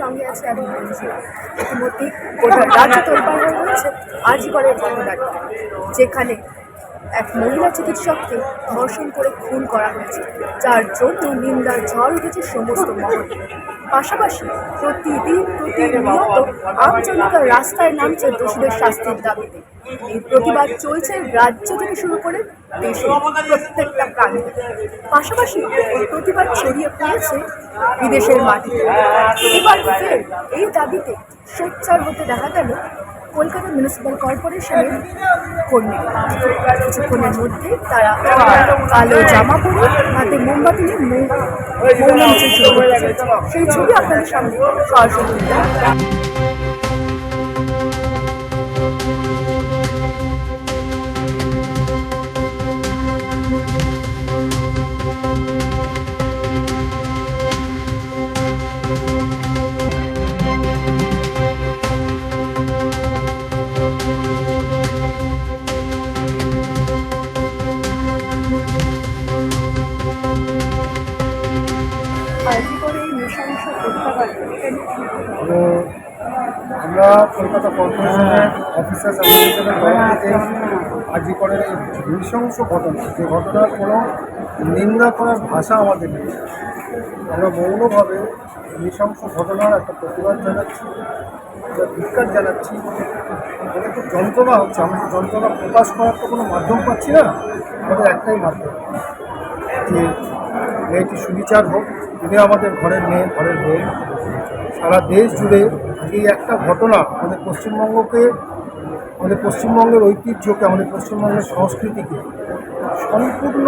সঙ্গে যেখানে এক মহিলা চিকিৎসককে ধর্ষণ করে খুন করা হয়েছে। যার জন্য নিন্দার ঝড় উঠেছে সমস্ত মহল। পাশাপাশি প্রতিদিন প্রতিনিয়ত আমজনতা রাস্তায় নামছে দোষীদের শাস্তির দাবিতে। এই প্রতিবাদ চলছে রাজ্য থেকে শুরু করে দেশের প্রত্যেকটা প্রান্তে। পাশাপাশি প্রতিবাদ ছড়িয়ে পড়েছে বিদেশের মাটিতে। এই দাবিতে সোচ্চার হতে দেখা গেল কলকাতা মিউনিসিপ্যাল কর্পোরেশনের কর্মীরা। কিছুক্ষণের মধ্যে তারা কালো জামা পরে হাতে মোমবাতি নিয়ে। সেই ছবি আপনাদের সামনে সরাসরি আমরা কলকাতা কর্পোরেশনের অফিসার্স অ্যাসোসিয়েশনের তরফ থেকে এই নৃশংস ঘটনা। যে ঘটনার কোনো নিন্দা করার ভাষা আমাদের নেই। আমরা মৌনভাবে নৃশংস ঘটনার একটা প্রতিবাদ জানাচ্ছি, একটা ধিক্কার জানাচ্ছি। আমাদের তো যন্ত্রণা হচ্ছে। আমরা যন্ত্রণা প্রকাশ করার তো কোনো মাধ্যম পাচ্ছি না। আমাদের একটাই মাধ্যম। যে মেয়েটি সুবিচার হোক তিনি আমাদের ঘরের মেয়ে, ঘরের বউ, সারা দেশ জুড়ে এই একটা ঘটনা আমাদের পশ্চিমবঙ্গকে, আমাদের পশ্চিমবঙ্গের ঐতিহ্যকে, আমাদের পশ্চিমবঙ্গের সংস্কৃতিকে সম্পূর্ণ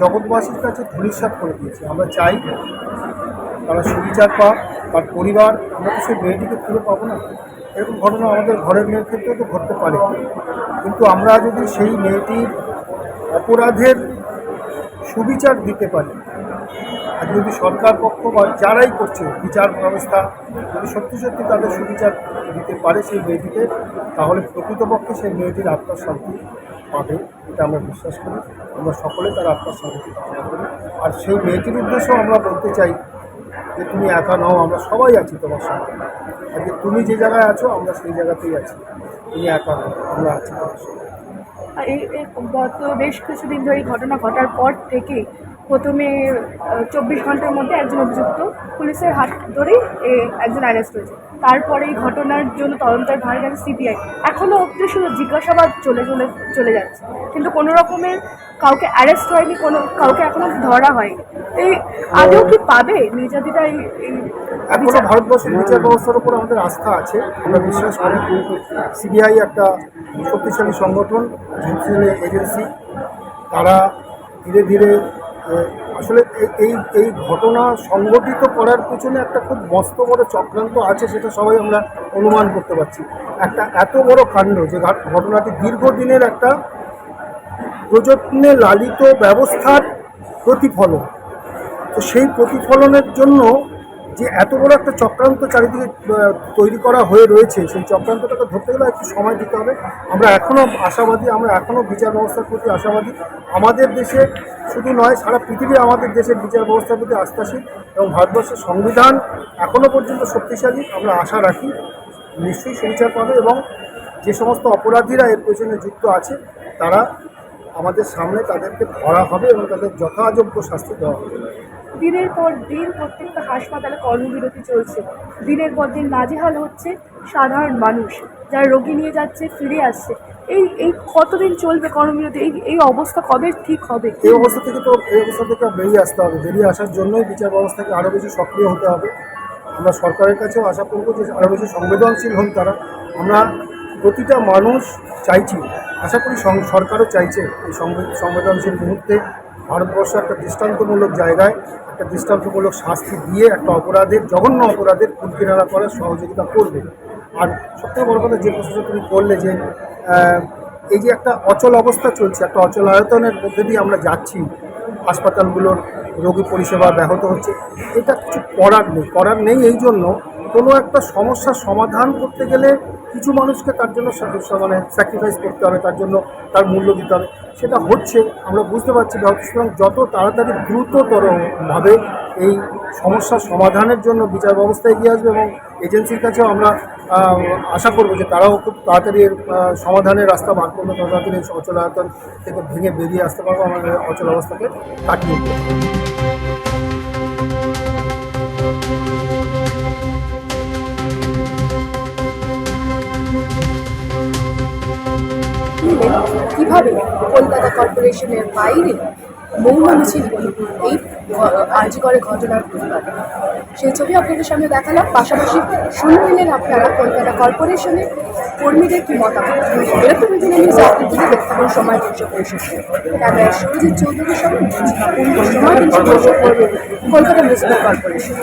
জগৎবাসীর কাছে ধূলিসাৎ করে দিয়েছে। আমরা চাই তারা সুবিচার পাক, তার পরিবার, আমরা তো সেই মেয়েটিকে ফিরে পাবো না। এরকম ঘটনা আমাদের ঘরের মেয়ের ক্ষেত্রেও তো ঘটতে পারে। কিন্তু আমরা যদি সেই মেয়েটির অপরাধের সুবিচার দিতে পারি আর যদি সরকার পক্ষ বা যারাই করছে বিচার ব্যবস্থা, যদি সত্যি সত্যি তাদের সুবিচার দিতে পারে সেই মেয়েটিকে, তাহলে প্রকৃতপক্ষে সেই মেয়েটির আত্মার পাবে, এটা আমরা বিশ্বাস করি। আমরা সকলে তার আত্মার শান্তি কামনা করি। আর সেই মেয়েটির উদ্দেশ্যেও আমরা বলতে চাই যে তুমি একা নও, আমরা সবাই আছি তোমার সঙ্গে। আজকে তুমি যে জায়গায় আছো, আমরা সেই জায়গাতেই আছি। তুমি একা নও, আমরা আছি তোমার সঙ্গে। বেশ কিছুদিন ধরে ঘটনা ঘটার পর থেকে প্রথমে চব্বিশ ঘণ্টার মধ্যে একজন অভিযুক্ত পুলিশের হাত ধরেই একজন অ্যারেস্ট হয়েছে। তারপরে এই ঘটনার জন্য তদন্তের ভার গেছে সিবিআই এখনও অব্দি শুধু জিজ্ঞাসাবাদ চলে চলে চলে যাচ্ছে। কিন্তু কোনো রকমের কাউকে অ্যারেস্ট হয়নি কোনো কাউকে এখনও ধরা হয়নি। এই আদৌ কি পাবে? নির্যাতিতা এই এখনও ভারতবর্ষের বিচার ব্যবস্থার উপর আমাদের আস্থা আছে আমরা বিশ্বাস করি সিবিআই একটা শক্তিশালী সংগঠন এজেন্সি তারা ধীরে ধীরে আসলে এই- এই ঘটনা সংগঠিত করার পিছনে একটা খুব মস্ত বড় চক্রান্ত আছে সেটা সবাই আমরা অনুমান করতে পারছি। একটা এত বড় কাণ্ড যে ঘটনাটি দীর্ঘদিনের একটা প্রযত্নে লালিত ব্যবস্থার প্রতিফলন। তো সেই প্রতিফলনের জন্য যে এত বড় একটা চক্রান্ত চারিদিকে তৈরি করা হয়ে রয়েছে, সেই চক্রান্তটাকে ধরতে গেলে একটু সময় দিতে হবে। আমরা এখনও আশাবাদী, আমরা এখনও বিচার ব্যবস্থার প্রতি আশাবাদী। আমাদের দেশে শুধু নয়, সারা পৃথিবী আমাদের দেশের বিচার ব্যবস্থার প্রতি আস্থাশীল এবং ভারতবর্ষের সংবিধান এখনও পর্যন্ত শক্তিশালী। আমরা আশা রাখি নিশ্চয়ই সুবিচার পাবে এবং যে সমস্ত অপরাধীরা এর পেছনে যুক্ত আছে, তারা আমাদের সামনে তাদেরকে ধরা হবে এবং তাদের যথাযোগ্য শাস্তি দেওয়া হবে। দিনের পর দিন প্রত্যেকটা হাসপাতালে কর্মবিরতি চলছে। দিনের পর দিন নাজেহাল হচ্ছে সাধারণ মানুষ। যারা রোগী নিয়ে যাচ্ছে ফিরে আসছে। এই এই কতদিন চলবে কর্মবিরতি? এই এই অবস্থা কবে ঠিক হবে? এই অবস্থা থেকে তো এই অবস্থা থেকে বেরিয়ে আসতে হবে। বেরিয়ে আসার জন্যই বিচার ব্যবস্থাকে আরও বেশি সক্রিয় হতে হবে। আমরা সরকারের কাছেও আশা করব যে আরও বেশি সংবেদনশীল হন তারা। আমরা প্রতিটা মানুষ চাইছি, আশা করি সরকারও চাইছে এই সংবে- সংবেদনশীল মুহূর্তে ভারতবর্ষ একটা দৃষ্টান্তমূলক জায়গায়, একটা দৃষ্টান্তমূলক শাস্তি দিয়ে একটা অপরাধের, জঘন্য অপরাধের কুল কিনারা করার সহযোগিতা করবে। আর সবথেকে বড় কথা যে প্রশ্নটা তুমি করলে যে এই যে একটা অচল অবস্থা চলছে, একটা অচল আয়তনের মধ্যে দিয়ে আমরা যাচ্ছি, হাসপাতালগুলোর রোগী পরিষেবা ব্যাহত হচ্ছে। এটা কিছু করার নেই। করার নেই এই জন্য কোনো একটা সমস্যার সমাধান করতে গেলে কিছু মানুষকে তার জন্য মানে স্যাক্রিফাইস করতে হবে, তার জন্য তার মূল্য দিতে হবে। সেটা হচ্ছে, আমরা বুঝতে পারছি সুতরাং যত তাড়াতাড়ি দ্রুততরভাবে এই সমস্যার সমাধানের জন্য বিচার ব্যবস্থা এগিয়ে আসবে এবং এজেন্সির কাছেও আমরা আশা করব যে তারাও খুব তাড়াতাড়ি সমাধানের রাস্তা বার করবে তাড়াতাড়ি অচলায়তন থেকে ভেঙে বেরিয়ে আসতে পারব আমাদের অচল অবস্থাকে কাটিয়ে উঠতে। কীভাবে কলকাতা কর্পোরেশনের বাইরে মৌন মানুষের এই আর্জি করে ঘটনার প্রতিবাদে। সেই ছবি আপনাদের সামনে দেখালাম। পাশাপাশি শুনে নিলেন আপনারা কলকাতা কর্পোরেশনের কর্মীদের কি মতামত? এরকম বিভিন্ন নিউজ আপনি দিকে দেখতে পাবেন সময় দৃশ্য ক্যামেরা ক্যামেরায় সুরজিৎ চৌধুরীর সঙ্গে সময় দৃশ্য করবেন কলকাতা মিউনিসিপ্যাল কর্পোরেশন।